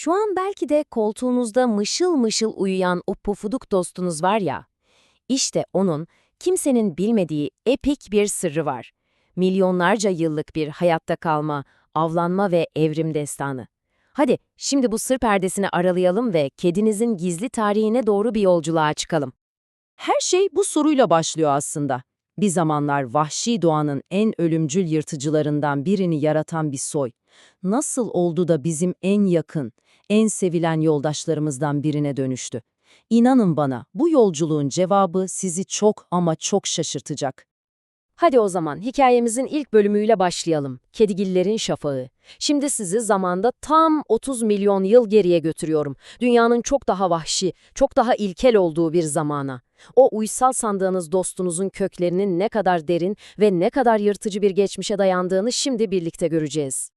Şu an belki de koltuğunuzda mışıl mışıl uyuyan o pufuduk dostunuz var ya, işte onun kimsenin bilmediği epik bir sırrı var. Milyonlarca yıllık bir hayatta kalma, avlanma ve evrim destanı. Hadi şimdi bu sır perdesini aralayalım ve kedinizin gizli tarihine doğru bir yolculuğa çıkalım. Her şey bu soruyla başlıyor aslında. Bir zamanlar vahşi doğanın en ölümcül yırtıcılarından birini yaratan bir soy. Nasıl oldu da bizim en yakın, en sevilen yoldaşlarımızdan birine dönüştü? İnanın bana, bu yolculuğun cevabı sizi çok ama çok şaşırtacak. Hadi o zaman hikayemizin ilk bölümüyle başlayalım. Kedigillerin Şafağı. Şimdi sizi zamanda tam 30 milyon yıl geriye götürüyorum. Dünyanın çok daha vahşi, çok daha ilkel olduğu bir zamana. O uysal sandığınız dostunuzun köklerinin ne kadar derin ve ne kadar yırtıcı bir geçmişe dayandığını şimdi birlikte göreceğiz.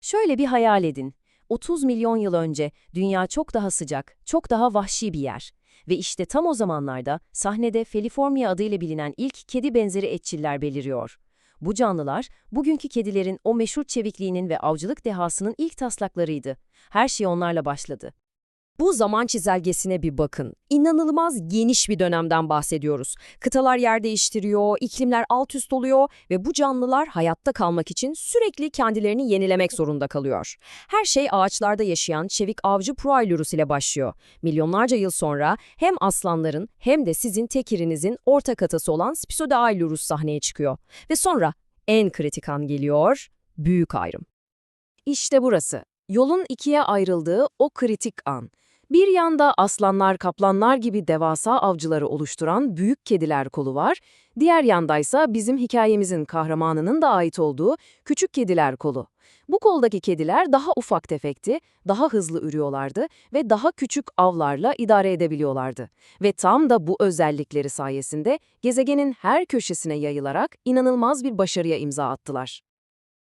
Şöyle bir hayal edin. 30 milyon yıl önce dünya çok daha sıcak, çok daha vahşi bir yer. Ve işte tam o zamanlarda sahnede Feliformia adıyla bilinen ilk kedi benzeri etçiller beliriyor. Bu canlılar, bugünkü kedilerin o meşhur çevikliğinin ve avcılık dehasının ilk taslaklarıydı. Her şey onlarla başladı. Bu zaman çizelgesine bir bakın. İnanılmaz geniş bir dönemden bahsediyoruz. Kıtalar yer değiştiriyor, iklimler alt üst oluyor ve bu canlılar hayatta kalmak için sürekli kendilerini yenilemek zorunda kalıyor. Her şey ağaçlarda yaşayan çevik avcı Proailurus ile başlıyor. Milyonlarca yıl sonra hem aslanların hem de sizin tekirinizin ortak atası olan Spisodailurus sahneye çıkıyor. Ve sonra en kritik an geliyor, büyük ayrım. İşte burası. Yolun ikiye ayrıldığı o kritik an. Bir yanda aslanlar, kaplanlar gibi devasa avcıları oluşturan büyük kediler kolu var, diğer yandaysa bizim hikayemizin kahramanının da ait olduğu küçük kediler kolu. Bu koldaki kediler daha ufak tefekti, daha hızlı ürüyorlardı ve daha küçük avlarla idare edebiliyorlardı. Ve tam da bu özellikleri sayesinde gezegenin her köşesine yayılarak inanılmaz bir başarıya imza attılar.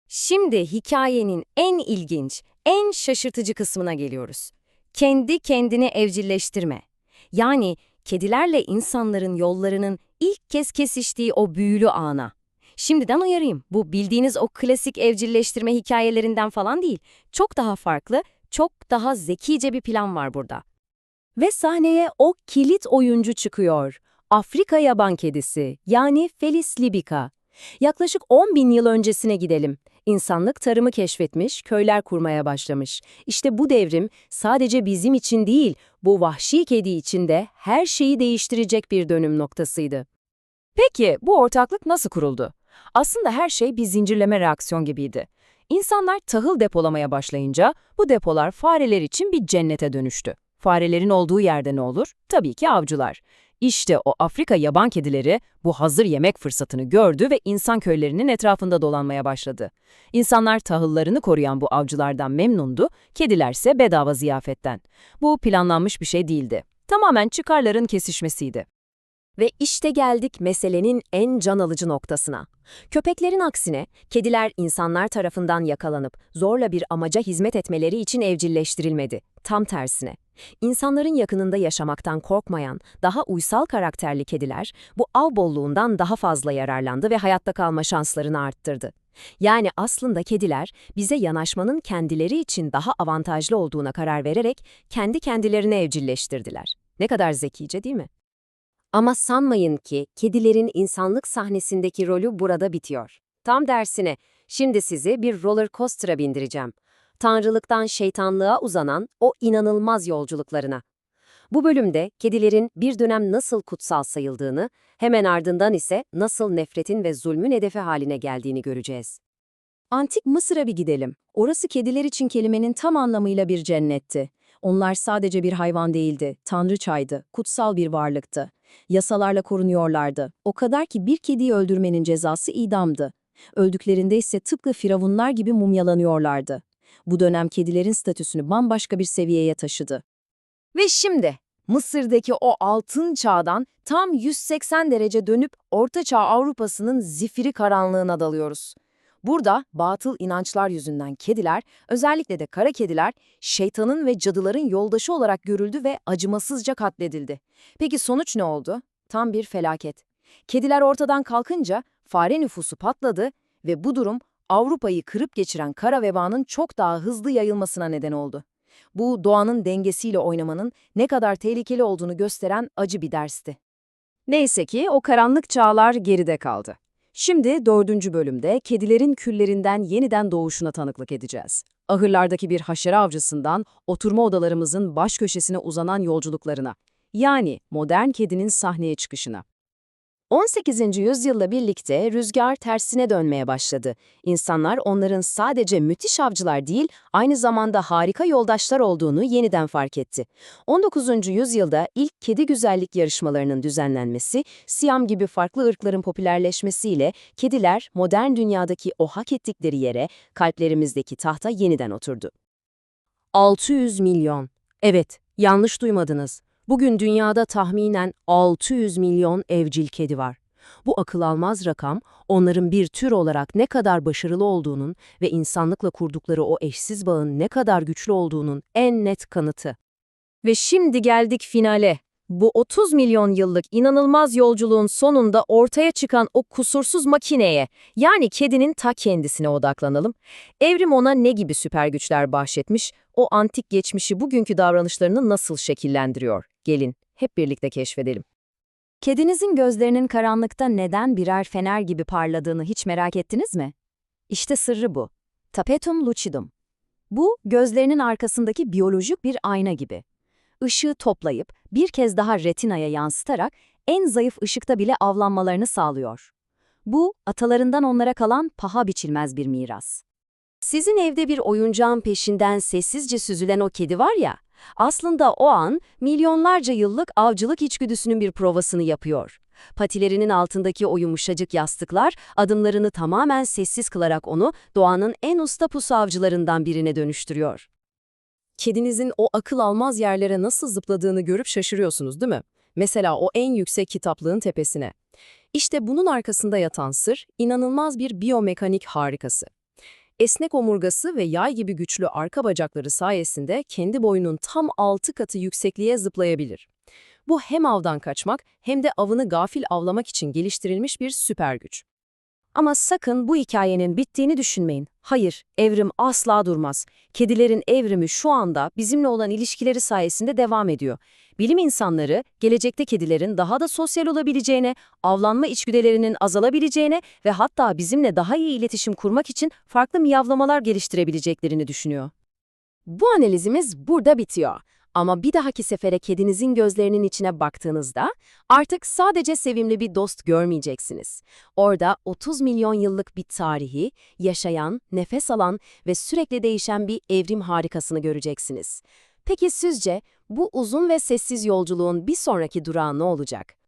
Şimdi hikayenin en ilginç, en şaşırtıcı kısmına geliyoruz. Kendi kendini evcilleştirme. Yani kedilerle insanların yollarının ilk kez kesiştiği o büyülü ana. Şimdiden uyarayım, bu bildiğiniz o klasik evcilleştirme hikayelerinden falan değil. Çok daha farklı, çok daha zekice bir plan var burada. Ve sahneye o kilit oyuncu çıkıyor. Afrika yaban kedisi, yani Felis libica. Yaklaşık 10 bin yıl öncesine gidelim. İnsanlık tarımı keşfetmiş, köyler kurmaya başlamış. İşte bu devrim sadece bizim için değil, bu vahşi kedi için de her şeyi değiştirecek bir dönüm noktasıydı. Peki bu ortaklık nasıl kuruldu? Aslında her şey bir zincirleme reaksiyon gibiydi. İnsanlar tahıl depolamaya başlayınca bu depolar fareler için bir cennete dönüştü. Farelerin olduğu yerde ne olur? Tabii ki avcılar. İşte o Afrika yaban kedileri bu hazır yemek fırsatını gördü ve insan köylerinin etrafında dolanmaya başladı. İnsanlar tahıllarını koruyan bu avcılardan memnundu, kedilerse bedava ziyafetten. Bu planlanmış bir şey değildi. Tamamen çıkarların kesişmesiydi. Ve işte geldik meselenin en can alıcı noktasına. Köpeklerin aksine kediler insanlar tarafından yakalanıp zorla bir amaca hizmet etmeleri için evcilleştirilmedi. Tam tersine. İnsanların yakınında yaşamaktan korkmayan, daha uysal karakterli kediler bu av bolluğundan daha fazla yararlandı ve hayatta kalma şanslarını arttırdı. Yani aslında kediler bize yanaşmanın kendileri için daha avantajlı olduğuna karar vererek kendi kendilerine evcilleştirdiler. Ne kadar zekice değil mi? Ama sanmayın ki kedilerin insanlık sahnesindeki rolü burada bitiyor. Tam dersine, şimdi sizi bir roller coaster'a bindireceğim. Tanrılıktan şeytanlığa uzanan o inanılmaz yolculuklarına. Bu bölümde kedilerin bir dönem nasıl kutsal sayıldığını, hemen ardından ise nasıl nefretin ve zulmün hedefi haline geldiğini göreceğiz. Antik Mısır'a bir gidelim. Orası kediler için kelimenin tam anlamıyla bir cennetti. Onlar sadece bir hayvan değildi, tanrıçaydı, kutsal bir varlıktı. Yasalarla korunuyorlardı. O kadar ki bir kediyi öldürmenin cezası idamdı. Öldüklerinde ise tıpkı firavunlar gibi mumyalanıyorlardı. Bu dönem kedilerin statüsünü bambaşka bir seviyeye taşıdı. Ve şimdi Mısır'daki o altın çağdan tam 180 derece dönüp Orta Çağ Avrupa'sının zifiri karanlığına dalıyoruz. Burada batıl inançlar yüzünden kediler, özellikle de kara kediler, şeytanın ve cadıların yoldaşı olarak görüldü ve acımasızca katledildi. Peki sonuç ne oldu? Tam bir felaket. Kediler ortadan kalkınca fare nüfusu patladı ve bu durum Avrupa'yı kırıp geçiren kara vebanın çok daha hızlı yayılmasına neden oldu. Bu doğanın dengesiyle oynamanın ne kadar tehlikeli olduğunu gösteren acı bir dersti. Neyse ki o karanlık çağlar geride kaldı. Şimdi dördüncü bölümde kedilerin küllerinden yeniden doğuşuna tanıklık edeceğiz. Ahırlardaki bir haşere avcısından oturma odalarımızın baş köşesine uzanan yolculuklarına. Yani modern kedinin sahneye çıkışına. 18. yüzyılla birlikte rüzgar tersine dönmeye başladı. İnsanlar onların sadece müthiş avcılar değil, aynı zamanda harika yoldaşlar olduğunu yeniden fark etti. 19. yüzyılda ilk kedi güzellik yarışmalarının düzenlenmesi, Siyam gibi farklı ırkların popülerleşmesiyle kediler modern dünyadaki o hak ettikleri yere, kalplerimizdeki tahta yeniden oturdu. 600 milyon. Evet, yanlış duymadınız. Bugün dünyada tahminen 600 milyon evcil kedi var. Bu akıl almaz rakam, onların bir tür olarak ne kadar başarılı olduğunun ve insanlıkla kurdukları o eşsiz bağın ne kadar güçlü olduğunun en net kanıtı. Ve şimdi geldik finale. Bu 30 milyon yıllık inanılmaz yolculuğun sonunda ortaya çıkan o kusursuz makineye, yani kedinin ta kendisine odaklanalım. Evrim ona ne gibi süper güçler bahşetmiş, o antik geçmişi bugünkü davranışlarını nasıl şekillendiriyor? Gelin, hep birlikte keşfedelim. Kedinizin gözlerinin karanlıkta neden birer fener gibi parladığını hiç merak ettiniz mi? İşte sırrı bu. Tapetum lucidum. Bu, gözlerinin arkasındaki biyolojik bir ayna gibi. Işığı toplayıp bir kez daha retinaya yansıtarak en zayıf ışıkta bile avlanmalarını sağlıyor. Bu, atalarından onlara kalan paha biçilmez bir miras. Sizin evde bir oyuncağın peşinden sessizce süzülen o kedi var ya, aslında o an milyonlarca yıllık avcılık içgüdüsünün bir provasını yapıyor. Patilerinin altındaki o yumuşacık yastıklar adımlarını tamamen sessiz kılarak onu doğanın en usta pusu avcılarından birine dönüştürüyor. Kedinizin o akıl almaz yerlere nasıl zıpladığını görüp şaşırıyorsunuz değil mi? Mesela o en yüksek kitaplığın tepesine. İşte bunun arkasında yatan sır, inanılmaz bir biyomekanik harikası. Esnek omurgası ve yay gibi güçlü arka bacakları sayesinde kendi boyunun tam 6 katı yüksekliğe zıplayabilir. Bu hem avdan kaçmak hem de avını gafil avlamak için geliştirilmiş bir süper güç. Ama sakın bu hikayenin bittiğini düşünmeyin. Hayır, evrim asla durmaz. Kedilerin evrimi şu anda bizimle olan ilişkileri sayesinde devam ediyor. Bilim insanları, gelecekte kedilerin daha da sosyal olabileceğine, avlanma içgüdülerinin azalabileceğine ve hatta bizimle daha iyi iletişim kurmak için farklı miyavlamalar geliştirebileceklerini düşünüyor. Bu analizimiz burada bitiyor. Ama bir dahaki sefere kedinizin gözlerinin içine baktığınızda artık sadece sevimli bir dost görmeyeceksiniz. Orada 30 milyon yıllık bir tarihi, yaşayan, nefes alan ve sürekli değişen bir evrim harikasını göreceksiniz. Peki sizce bu uzun ve sessiz yolculuğun bir sonraki durağı ne olacak?